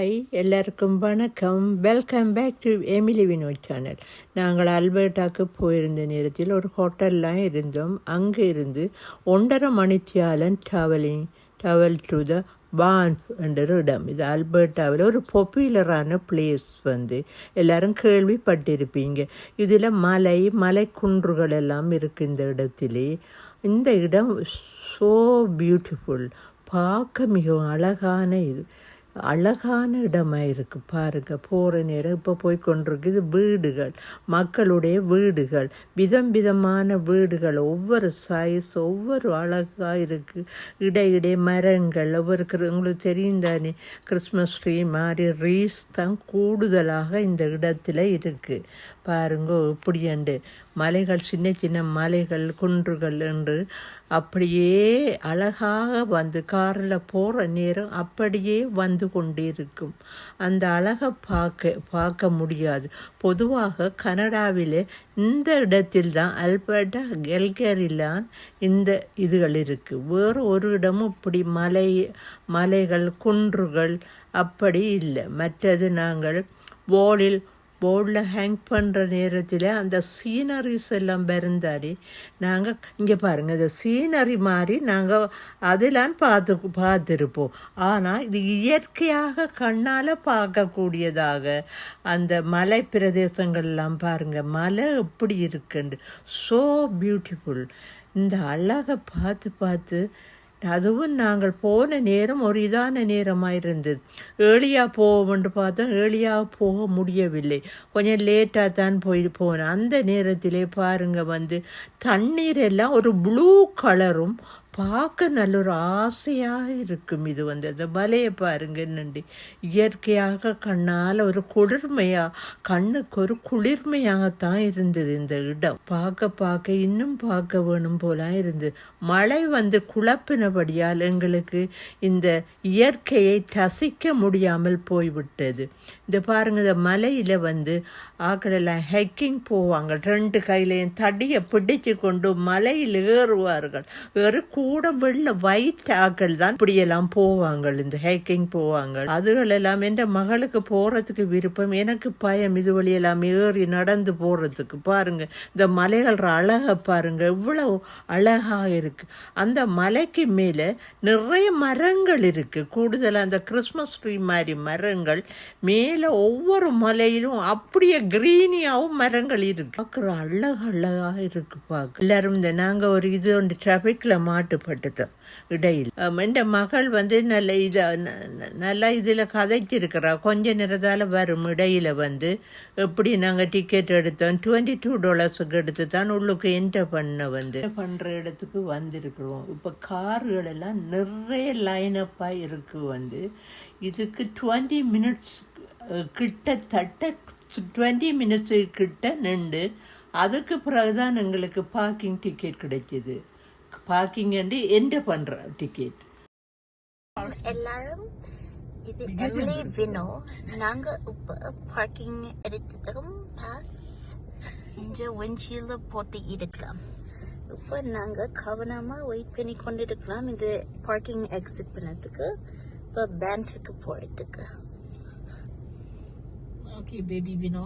Hi எல்லாருக்கும் வணக்கம். Welcome back to Emily Vinod channel நாங்கள் அல்பர்டாக்கு போயிருந்த நேரத்தில் ஒரு ஹோட்டல்லாம் இருந்தோம். அங்கே இருந்து ஒன்றரை மணித்தியாலன் travelling travel to the Banff என்ற இடம். இது அல்பர்டாவில் ஒரு பாப்புலரான பிளேஸ் வந்து எல்லாரும் கேள்விப்பட்டிருப்பீங்க. இதில் மலை மலை குன்றுகள் எல்லாம் இருக்குது இந்த இடத்திலே. இந்த இடம் ஸோ பியூட்டிஃபுல் பார்க்க மிகவும் அழகான இது. அழகான இடமாக இருக்குது பாருங்க. போகிற நேரம் இப்போ போய் கொண்டிருக்குது வீடுகள் மக்களுடைய வீடுகள் விதம் விதமான வீடுகள். ஒவ்வொரு சைஸ் ஒவ்வொரு அழகாக இருக்குது இடையிடையே மரங்கள் ஒவ்வொரு உங்களுக்கு தெரியும் தானே? கிறிஸ்மஸ் ட்ரீ மாதிரி ரீஸ் தான் கூடுதலாக இந்த இடத்துல இருக்குது பாருங்கோ இப்படி என்று மலைகள் சின்ன சின்ன மலைகள் குன்றுகள் என்று அப்படியே அழகாக வந்து காரில் போகிற நேரம் அப்படியே வந்து கொண்டிருக்கும். அந்த அழகை பார்க்க பார்க்க முடியாது. பொதுவாக கனடாவில் இந்த இடத்தில் தான் அல்பர்டா கெல்கரிலான் இந்த இதுகள் இருக்குது வேறு ஒரு இடமும் இப்படி மலை மலைகள் குன்றுகள் அப்படி இல்லை. மற்றது நாங்கள் வாலில் போர்டில் ஹேங் பண்ணுற நேரத்தில் அந்த சீனரிஸ் எல்லாம் வருந்தாரு நாங்கள் இங்கே பாருங்கள் இந்த சீனரி மாதிரி நாங்கள் அதெல்லாம் பார்த்து பார்த்துருப்போம். ஆனால் இது இயற்கையாக கண்ணால் பார்க்கக்கூடியதாக அந்த மலை பிரதேசங்கள்லாம் பாருங்கள் மலை எப்படி இருக்குண்டு ஸோ பியூட்டிஃபுல் இந்த அழகை பார்த்து பார்த்து அதுவும் நாங்கள் போன நேரம் ஒரு இதான நேரமாயிருந்தது. இருந்தது ஏர்லியாக போவோம்னு பார்த்தோம். ஏர்லியாக போக முடியவில்லை. கொஞ்சம் லேட்டாக தான் போய் போனேன் அந்த நேரத்திலே பாருங்க வந்து தண்ணீர் எல்லாம் ஒரு ப்ளூ கலரும் பார்க்க நல்ல ஒரு ஆசையாக இருக்கும் இது வந்து. அந்த மலையை பாருங்க என்னண்டு இயற்கையாக கண்ணால் ஒரு குளிர்மையாக கண்ணுக்கு ஒரு குளிர்மையாகத்தான் இருந்தது இந்த இடம். பார்க்க பார்க்க இன்னும் பார்க்க வேணும் போல இருந்தது மழை வந்து குழப்பினபடியால் எங்களுக்கு இந்த இயற்கையை ரசிக்க முடியாமல் போய்விட்டது. இந்த பாருங்க இந்த மலையில் வந்து ஆக்களெல்லாம் ஹைக்கிங் போவாங்க. ரெண்டு கையிலையும் தடியை பிடிச்சு கொண்டு மலையில் ஏறுவார்கள். வெறும் கூட வெள்ள வயிற்று ஆக்கள் தான் இப்படியெல்லாம் போவாங்க இந்த ஹைக்கிங் போவாங்க அதுகள் எல்லாம் என் மகளுக்கு போகிறதுக்கு விருப்பம். எனக்கு பயம் இது வழியெல்லாம் ஏறி நடந்து போகிறதுக்கு பாருங்க இந்த மலைகள் அழகை பாருங்க எவ்வளவு அழகாக இருக்கு. அந்த மலைக்கு மேலே நிறைய மரங்கள் இருக்கு. கூடுதலாக அந்த கிறிஸ்மஸ் ட்ரீ மாதிரி மரங்கள். மேலே ஒவ்வொரு மலையிலும் அப்படியே க்ரீனியாகவும் மரங்கள் இருக்கு. பார்க்குற அழகு அழகாக இருக்கு பார்க்க. எல்லாரும் இந்த நாங்கள் ஒரு இது ஒன்று டிராஃபிக்கில் மாட்டுப்பட்டுட்டோம் இடையில். என் மகள் வந்து நல்ல இதை நல்லா இதில் கதைச்சிருக்கிறா கொஞ்ச நேரத்தால் வரும் இடையில் வந்து எப்படி நாங்கள் டிக்கெட் எடுத்தோம்? டுவெண்ட்டி டூ டாலர்ஸுக்கு எடுத்து தான் உள்ளுக்கு என்டர் பண்ண வந்து பண்ணுற இடத்துக்கு வந்திருக்கிறோம். இப்போ கார்கள் எல்லாம் நிறைய லைனப்பாக இருக்குது வந்து. இதுக்கு டுவெண்ட்டி மினிட்ஸ் கிட்டத்தட்ட டுவெண்ட்டி மினிட்ஸு கிட்ட நின்று அதுக்கு பிறகு தான் எங்களுக்கு பார்க்கிங் டிக்கெட் கிடைக்கிது. பார்க்கிங் என்ட பண்ணுற டிக்கெட் எல்லாரும் இது எம்லே வினோ. நாங்க இப்ப பார்க்கிங் எடுத்துட்டோம் பாஸ் இங்க விண்ட்ஷீல்ட போட்டு எடுக்கலாம் இப்ப நாங்க கவனமா வெயிட் பண்ணி கொண்டு இருக்கலாம் இது பார்க்கிங் எக்ஸிட் பண்ணதுக்கு. இப்ப பேங்க்குக்கு போறதுக்கு. Okay, baby Vino.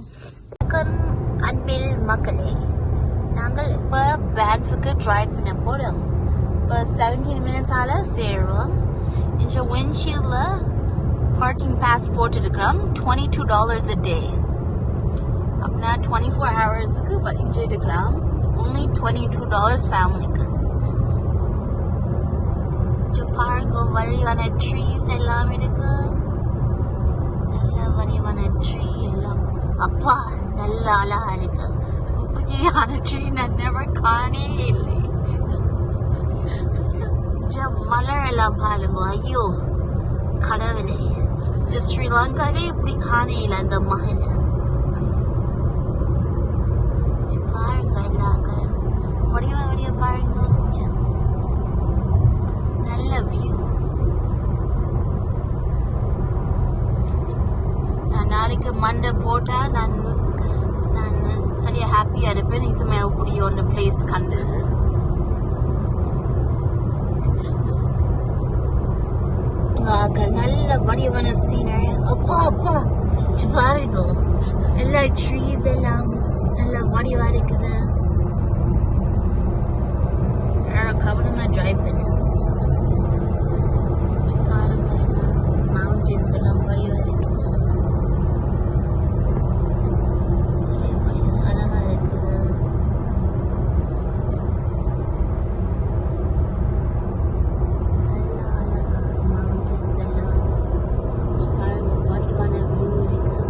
வணக்கம் அன்பில் மக்களே. நாங்கள் இப்போ பேன்ஃபுக்கு டிரைவ் பண்ண போகிறோம் இப்போ செவன்டீன் மினிட்ஸால் சேருவோம் இந்த விண்ட்ஷீல்டில் parking pass போட்டுருக்கிறோம். Twenty two dollars a day அப்படின்னா டுவெண்ட்டி ஃபோர் ஹவர்ஸுக்கு இங்கே எடுக்கலாம். Only டுவெண்ட்டி டூ டாலர்ஸ் ஃபேமிலிக்கு பாருங்க வழியான ட்ரீஸ் எல்லாம் இருக்கு. நல்ல வடிவான ட்ரீ எல்லாம். அப்பா நல்ல அழகா இருக்கு. இப்படியான ட்ரீ நான் never காணே இல்லை இந்த மலர் எல்லாம் பாருங்க ஐயோ கடவுளே இந்த ஸ்ரீலங்காலே இப்படி காணையில அந்த மகன் பாருங்க எல்லாரும் வடிவ வடிவ பாருங்க ச்சே. நல்ல வியூ நான் நாளைக்கு மண்டே போட்டா நான் நான் சரியா ஹாப்பியா இருப்பேன் இதுமே இப்படி ஒன்று பிளேஸ் கண்டு நல்ல வடிவான சீனரி அப்பா பாருங்க. எல்லா ட்ரீஸ் எல்லாம் நல்லா வடிவா இருக்குது. கவனமா டிரைவ் பண்ணு. பாருங்க மவுண்டன்ஸ் எல்லாம் வடிவா இருக்குது சரி வடிவா அழகா இருக்குது நல்லா அழகா மவுண்டன்ஸ் எல்லாம் பாருங்க வடிவான வியூ இருக்கு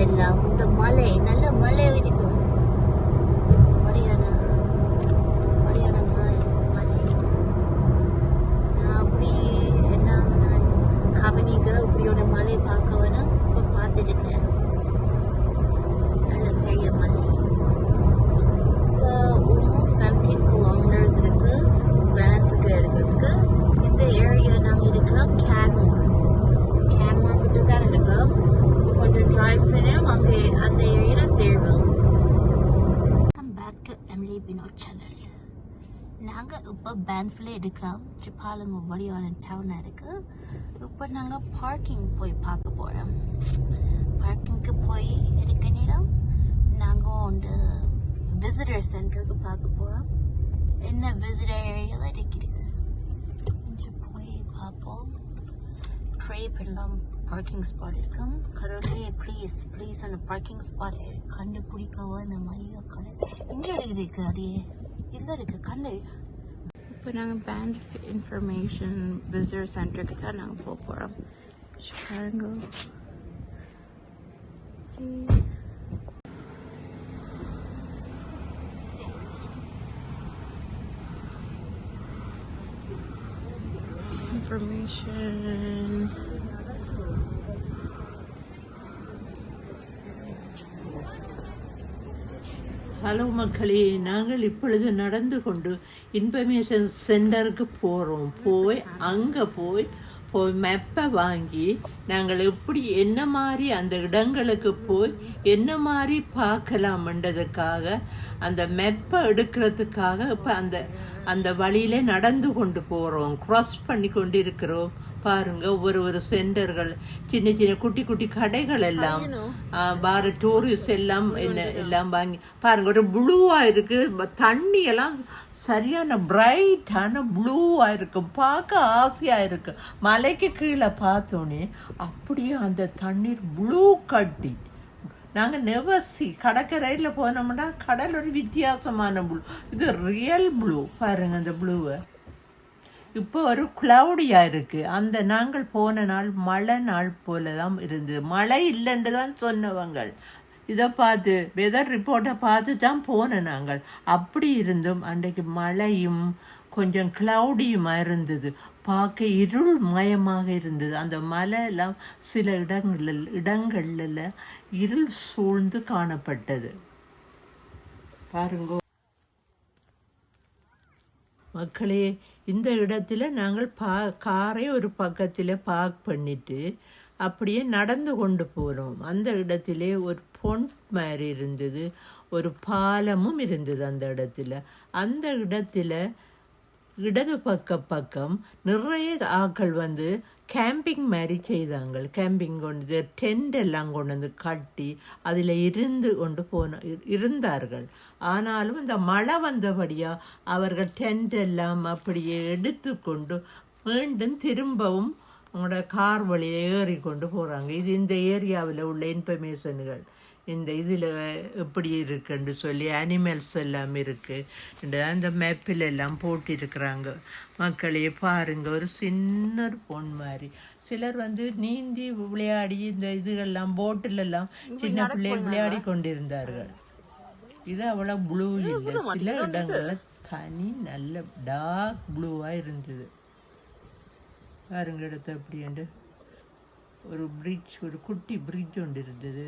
எல்லாம் இந்த மலை நல்ல மலை இருக்கு வடியான வடியான ம- மலை நான் அப்படி என்ன நான் கவனிக்க இப்படி ஒரு மலை பார்க்க வேணும் இப்போ பார்த்துட்டு இருந்தேன் நல்ல பெரிய மலை இப்போ almost செவன்டீன் கிலோமீட்டர்ஸ் இருக்கு வேன்ஸுக்கு எடுக்கிறதுக்கு இந்த ஏரியா நாங்கள் இருக்கிறோம் கேன்மோர் கேன்மோர் கிட்ட தான் இருக்கிறோம் இப்போ கொஞ்சம் டிரைவ் பண்ணணும் அங்கே அந்த ஏரியாவில் சேருவோம் welcome back to Emily Vinod channel நாங்கள் இப்போ பேன்ஃபில் எடுக்கிறோம் சிப்பாலங்க வடிவான டவுனாக இருக்குது இப்போ நாங்கள் பார்க்கிங் போய் பார்க்க போகிறோம் பார்க்கிங்க்கு போய் எடுக்க நேரம் நாங்கள் வந்து விசிட்டர் சென்டருக்கு பார்க்க போகிறோம் என்ன விசிட்டர் ஏரியாவில் இருக்கிறது கொஞ்சம் போய் பார்ப்போம். ட்ரை பண்ணலாம் பார்க்கிங் ஸ்பாட் இருக்கும் கடவுளே ப்ளீஸ் ப்ளீஸ் அந்த பார்க்கிங் ஸ்பாட் கண்டுபிடிக்கவோ நம்ம ஐயோ கடை இங்கே இருக்கு அடியே இல்லை இருக்கு கண்டு இப்போ நாங்கள் பேண்ட் இன்ஃபர்மேஷன் விசிட்டர் சென்டருக்கு தான் நாங்கள் போக போகிறோம் பாருங்க information. ஹலோ மக்களே நாங்கள் இப்பொழுது நடந்து கொண்டு இன்ஃபர்மேஷன் சென்டருக்கு போகிறோம் போய் அங்கே போய் போய் மெப்பை வாங்கி நாங்கள் எப்படி என்ன மாதிரி அந்த இடங்களுக்கு போய் என்ன மாதிரி பார்க்கலாம்ன்றதுக்காக அந்த மெப்பை எடுக்கிறதுக்காக இப்போ அந்த அந்த வழியில் நடந்து கொண்டு போகிறோம் க்ராஸ் பண்ணி கொண்டு இருக்கிறோம் பாருங்க ஒவ்வொரு ஒரு சென்டர்கள் சின்ன சின்ன குட்டி குட்டி கடைகள் எல்லாம் பார டூரிஸ்ட் எல்லாம் என்ன எல்லாம் வாங்கி பாருங்க ஒரு ப்ளூவா இருக்கு தண்ணி எல்லாம் சரியான பிரைட்டான ப்ளூவா இருக்கு பார்க்க ஆசையா இருக்கு. மலைக்கு கீழே பார்த்தோன்னே அப்படியே அந்த தண்ணீர் ப்ளூ கட்டி நாங்கள் நெவசி கடற்கரையில் போனோம்னா கடல் ஒரு வித்தியாசமான ப்ளூ இது ரியல் ப்ளூ பாருங்க அந்த ப்ளூவை இப்போ ஒரு க்ளவுடியாக இருக்குது அந்த நாங்கள் போன நாள் மழை நாள் போல தான் இருந்தது. மழை இல்லைன்னு தான் சொன்னவங்க இதை பார்த்து வெதர் ரிப்போர்ட்டை பார்த்து தான் போன நாங்கள். அப்படி இருந்தும் அன்றைக்கு மழையும் கொஞ்சம் க்ளவுடியுமாக இருந்தது. பார்க்க இருள் மயமாக இருந்தது. அந்த மலை எல்லாம் சில இடங்களில் இடங்களில் இருள் சூழ்ந்து காணப்பட்டது. பாருங்க. மக்களே இந்த இடத்துல நாங்கள் பா காரை ஒரு பக்கத்தில் பார்க் பண்ணிட்டு அப்படியே நடந்து கொண்டு போகிறோம் அந்த இடத்திலே ஒரு பொண்ட் மாதிரி இருந்தது ஒரு பாலமும் இருந்தது அந்த இடத்துல. அந்த இடத்துல இடது பக்க பக்கம் நிறைய ஆட்கள் வந்து கேம்பிங் மாதிரி செய்தாங்க கேம்பிங் கொண்டு டென்ட் எல்லாம் கொண்டு வந்து கட்டி அதில் இருந்து கொண்டு போன இருந்தார்கள். ஆனாலும் இந்த மழை வந்தபடியாக அவர்கள் டென்ட் எல்லாம் அப்படியே எடுத்துக்கொண்டு மீண்டும் திரும்பவும் அவங்களோட கார் வழியை ஏறி கொண்டு போகிறாங்க இது இந்த ஏரியாவில் உள்ள இன்ஃபர்மேஷன்கள் இந்த இதில் எப்படி இருக்குன்னு சொல்லி அனிமல்ஸ் எல்லாம் இருக்குது அந்த மேப்பில் எல்லாம் போட்டிருக்கிறாங்க. மக்களே பாருங்க ஒரு சின்ன பொன் மாதிரி. சிலர் வந்து நீந்தி விளையாடி இந்த இதுகள்லாம் போட்டிலெல்லாம் சின்ன பிள்ளைகள் விளையாடி கொண்டிருந்தார்கள். இது அவ்வளோ ப்ளூ இல்லை. சில இடங்களில் தனி நல்ல டார்க் ப்ளூவாக இருந்தது. பாருங்க இடத்த அப்படின்ட்டு ஒரு பிரிட்ஜ் ஒரு குட்டி பிரிட்ஜ் ஒன்று இருந்தது.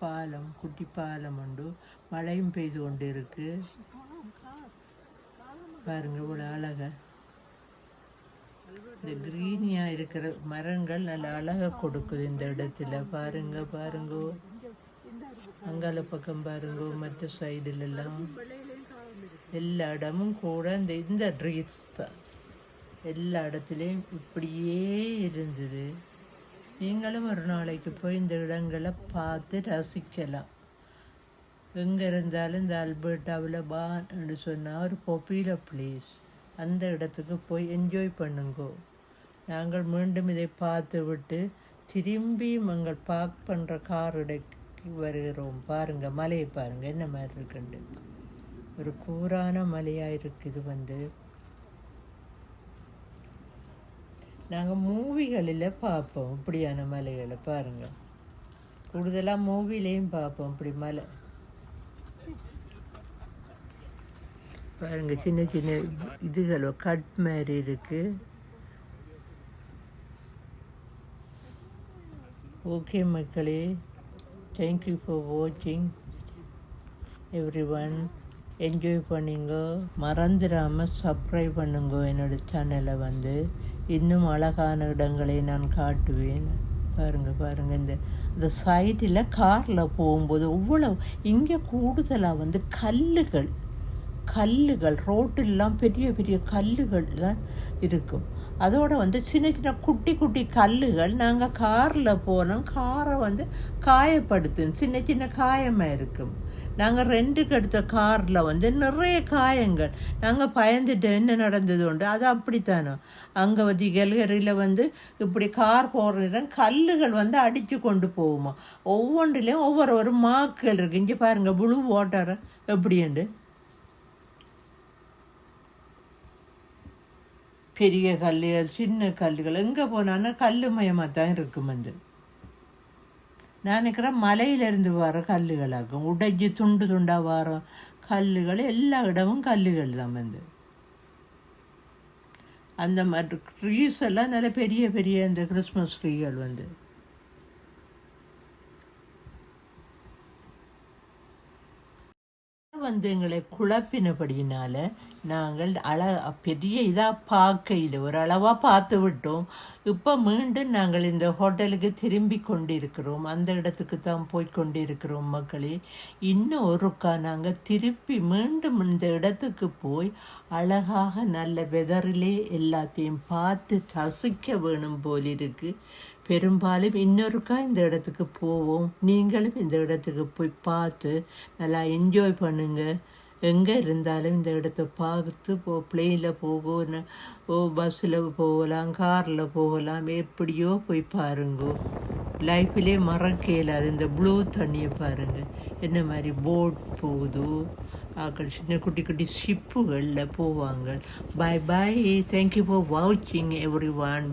பாலம் குட்டி பாலம் உண்டு. மழையும் பெய்து கொண்டு இருக்கு. பாருங்க இவ்வளோ அழகாக இந்த க்ரீனியாக இருக்கிற மரங்கள் நல்ல அழகாக கொடுக்குது இந்த இடத்துல. பாருங்க பாருங்க. அங்கால பக்கம் பாருங்க மற்ற சைடுல எல்லாம் எல்லா இடமும் கூட இந்த இந்த ட்ரீஸ் தான். எல்லா இடத்துலையும் இப்படியே இருந்தது. நீங்களும் ஒரு நாளைக்கு போய் இந்த இடங்களை பார்த்து ரசிக்கலாம். எங்கே இருந்தாலும் இந்த அல்பர்டாவில் பான்னு சொன்னால் ஒரு பொப்பில பிளேஸ் அந்த இடத்துக்கு போய் என்ஜாய் பண்ணுங்கோ. நாங்கள் மீண்டும் இதை பார்த்து விட்டு திரும்பி எங்கள் பார்க் பண்ணுற கார் வருகிறோம். பாருங்கள் மலையை பாருங்க. என்ன மாதிரி இருக்குண்டு? ஒரு கூரான மலையாக இருக்குது வந்து நாங்கள் மூவிகளில் பார்ப்போம் இப்படியான மலைகளை பாருங்க. கூடுதலாக மூவிலையும் பார்ப்போம் இப்படி மலை. பாருங்க சின்ன சின்ன இதுகள் கட் மாதிரி இருக்கு. ஓகே மக்களே தேங்க்யூ ஃபார் வாட்சிங் எவ்ரி ஒன் என்ஜாய் பண்ணிங்க. மறந்துடாமல் சப்ஸ்கிரைப் பண்ணுங்க என்னோட சேனலை வந்து. இன்னும் அழகான இடங்களை நான் காட்டுவேன். பாருங்கள் பாருங்கள் இந்த இந்த சைடில் காரில் போகும்போது இவ்வளோ இங்கே கூடுதலாக வந்து கல்லுகள் கல்லுகள் ரோட்டெல்லாம் பெரிய பெரிய கல்லுகள் தான் இருக்கும். அதோடு வந்து சின்ன சின்ன குட்டி குட்டி கல்லுகள் நாங்கள் காரில் போனோம் காரை வந்து காயப்படுத்தும் சின்ன சின்ன காயமாக இருக்கும். நாங்கள் ரெண்டுக்கு எடுத்த காரில் வந்து நிறைய காயங்கள். நாங்கள் பயந்துட்டு என்ன நடந்தது உண்டு? அது அப்படித்தானோ? அங்கே வந்து கெல்கரியில் வந்து இப்படி கார் போகிற நேரம் கல்லுகள் வந்து அடித்து கொண்டு போகுமா? ஒவ்வொன்றிலையும் ஒவ்வொரு ஒரு மாக்கள் இருக்குது இங்கே பாருங்கள் ப்ளூ வாட்டர் எப்படிண்டு பெரிய கல்லுகள் சின்ன கல்லுகள். எங்கே போனாலும் கல் தான் இருக்கும் வந்து. நான் நினைக்கிறேன் மலையிலேருந்து வர கல்லுகளாகும் உடைஞ்சு துண்டு துண்டாக வர கல்லுகள் எல்லா இடமும் கல்லுகள் தான் வந்து அந்த மாதிரி ட்ரீஸ் எல்லாம் நல்ல பெரிய பெரிய இந்த கிறிஸ்மஸ் ட்ரீகள் வந்து வந்து எங்களை குழப்பினபடியினால நாங்கள் அழ பெரிய இதாக பார்க்கையில் ஒரு அளவாக பார்த்து விட்டோம். இப்போ மீண்டும் நாங்கள் இந்த ஹோட்டலுக்கு திரும்பி கொண்டிருக்கிறோம். அந்த இடத்துக்கு தான் போய் கொண்டிருக்கிறோம் மக்களே. இன்னும் ஒருக்கா நாங்கள் திருப்பி மீண்டும் இந்த இடத்துக்கு போய் அழகாக நல்ல வெதரிலே எல்லாத்தையும் பார்த்து ரசிக்க வேணும் போல் இருக்குது பெரும்பாலும் இன்னொருக்கா இந்த இடத்துக்கு போவோம். நீங்களும் இந்த இடத்துக்கு போய் பார்த்து நல்லா என்ஜாய் பண்ணுங்கள் எங்கே இருந்தாலும் இந்த இடத்த பார்த்து போ பிளெயினில் போகும் ஓ பஸ்ஸில் போகலாம் காரில் போகலாம் எப்படியோ போய் பாருங்கோ. லைஃப்பிலே மறக்க இயலாது. இந்த ப்ளூ தண்ணியை பாருங்கள் என்ன மாதிரி போட் போகுதோ. ஆக்கள் சின்ன குட்டி குட்டி ஷிப்புகளில் போவாங்க. Bye bye thank you for வாட்சிங் எவ்ரி ஒன்